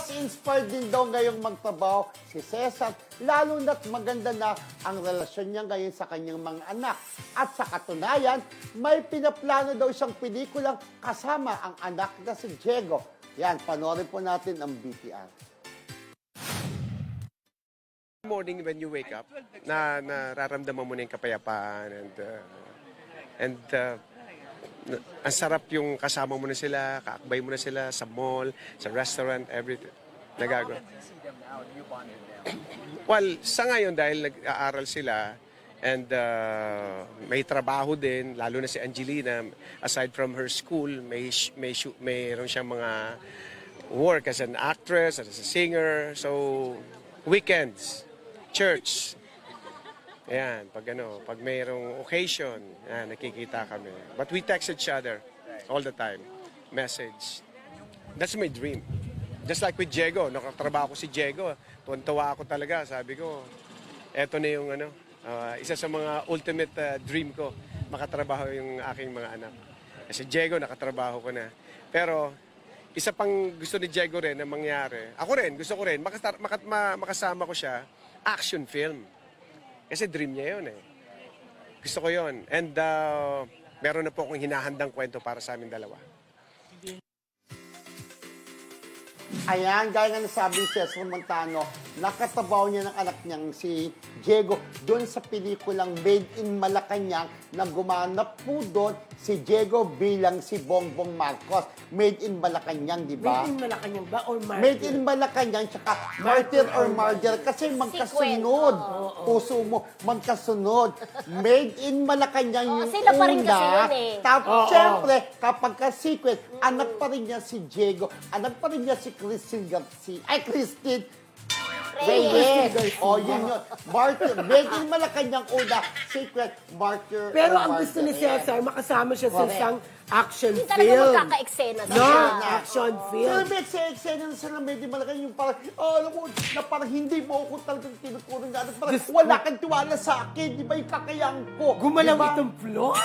mas inspired din daw ngayong magtrabaho si Cesar, lalo na't maganda na ang relasyon niya ngayon sa kanyang mga anak. At sa katunayan, may pinaplano daw siyang pelikulang kasama ang anak na si Diego. Yan, panoorin po natin ang BTR. morning when you wake up, na nararamdaman mo na yung kapayapaan and uh, and uh, ang sarap yung kasama mo na sila, kaakbay mo na sila sa mall, sa restaurant, everything. Nagagawa. Well, sa ngayon dahil nag-aaral sila and uh, may trabaho din, lalo na si Angelina, aside from her school, may may mayroon siyang mga work as an actress, as a singer. So, weekends, church. Ayan, pag ano, pag mayroong occasion, ayan, nakikita kami. But we text each other all the time. Message. That's my dream. Just like with Diego, nakatrabaho ko si Diego. Tuwan-tuwa ako talaga. Sabi ko, eto na yung ano, ah, isa sa mga ultimate ah, dream ko, makatrabaho yung aking mga anak. Kasi Diego, nakatrabaho ko na. Pero, isa pang gusto ni Diego rin na mangyari. Ako rin, gusto ko rin, makasama ko siya, action film. Kasi dream niya yun eh. Gusto ko yun. And uh, meron na po akong hinahandang kwento para sa amin dalawa. Ayan, gaya nga nasabi ni Cesar Montano, nakatabaw niya ng anak niyang si Diego doon sa pelikulang Made in Malacanang na gumanap po doon si Diego bilang si Bongbong Marcos. Made in Malacanang, di ba? Made in Malacanang ba or Martin? Made in Malacanang, tsaka Martyr or Martyr. Kasi magkasunod. Puso mo, magkasunod. Made in Malacanang Oo, yung sila pa rin kasi yun eh. Tapos, Oo. syempre, kapag ka-sequel, anak pa rin niya si Diego, anak pa rin niya si Christine Garcia, ay, Christine Reyes. Reyes. O, yun yun. Martyr. Made in Malacanang una, secret, Martyr Pero ang gusto ni. Cesar, makasama siya sa Correct. isang action Hindi talaga film. magkaka-eksena No, sila. action Pero film. may eksena na sila, medyo malaki yung parang, oh, alam mo, na parang hindi mo ako talagang tinuturing na, parang Diyos wala kang tiwala sa akin, di ba yung ko? Gumalaw Di ba? itong floor.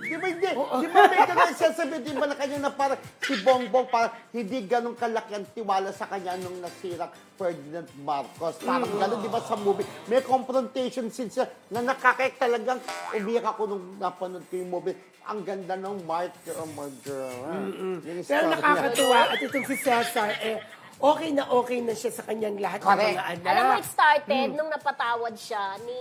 Di ba hindi? Di ba may ganun sasabihin, di ba na kanya na parang si Bongbong, parang hindi ganun kalaki ang tiwala sa kanya nung nasirang Ferdinand Marcos. Parang ganun, di ba sa movie? May confrontation scene siya na nakakaya talagang umiyak ako nung napanood ko yung movie. Ang ganda ng Martyr or Murder. Yung Pero story niya. nakakatuwa at itong si Cesar, eh, okay na okay na siya sa kanyang lahat ng Correct. mga anak. Alam mo, it started Hmm. nung napatawad siya ni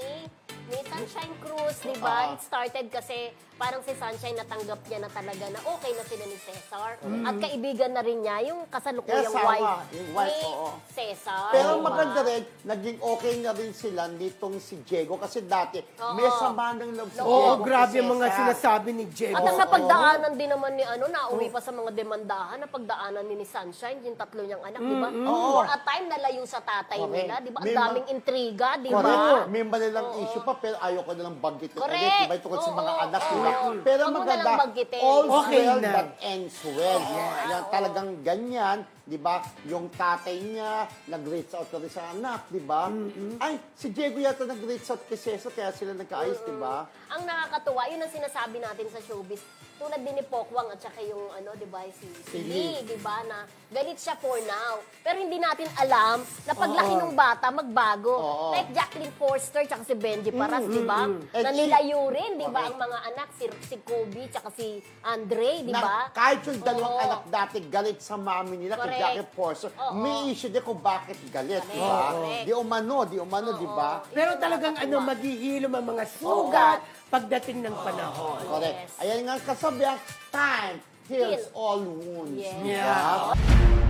ni Sunshine Cruz, di ba? Ah. It started kasi parang si Sunshine natanggap niya na talaga na okay na sila ni Cesar. At kaibigan na rin niya yung kasalukuyang. Yes, asawa. wife, Yung wife, ni oo. Cesar. Pero di ba? maganda rin, naging okay na rin sila nitong si Diego kasi dati Oo. may sama ng loob si Oo, Diego. grabe kay ang mga Cesar. sinasabi ni Diego. At ang napagdaanan din naman ni ano, nauwi pa sa mga demandahan, napagdaanan ni, ni Sunshine, yung tatlo niyang anak, di ba? For a time, nalayo sa tatay Correct. nila, di ba? Ang May daming ma- intriga, di ba? Correct. May malilang issue pa, pero ayaw ko nalang banggitin Correct. ulit. Diba? Tungkol sa Oo, mga oo, anak, oo. diba? Pero Huwag mo maganda, nalang banggitin. all's Okay well na. that ends well. Yan, talagang ganyan, di ba? Yung tatay niya, nag-reach out rin sa anak, di ba? Ay, si Diego yata nag-reach out kay Cesar, kaya sila nagkaayos, di ba? Ang nakakatuwa, yun ang sinasabi natin sa showbiz. Tulad din ni Pokwang at saka yung ano, 'di ba, si, si Lee. 'di ba, na galit siya for now. Pero hindi natin alam na paglaki ng bata magbago. Oo. Like Jacqueline Forster tsaka si Benji Paras, 'di ba? Eh, Na nilayo rin, 'di ba, Correct. ang mga anak si si Kobe tsaka si Andre, 'di ba? kahit yung dalawang Oo. anak dati galit sa mami nila Correct. Jackie Forster, Oo. may issue din kung bakit galit, di ba? Correct. Di umano, di umano, di ba? Pero talagang ano, maghihilom ang mga sugat pagdating ng panahon. Correct. Yes. Ayan nga ang kasabihan, time heals Heal. all wounds. Yes. di Yeah. ba?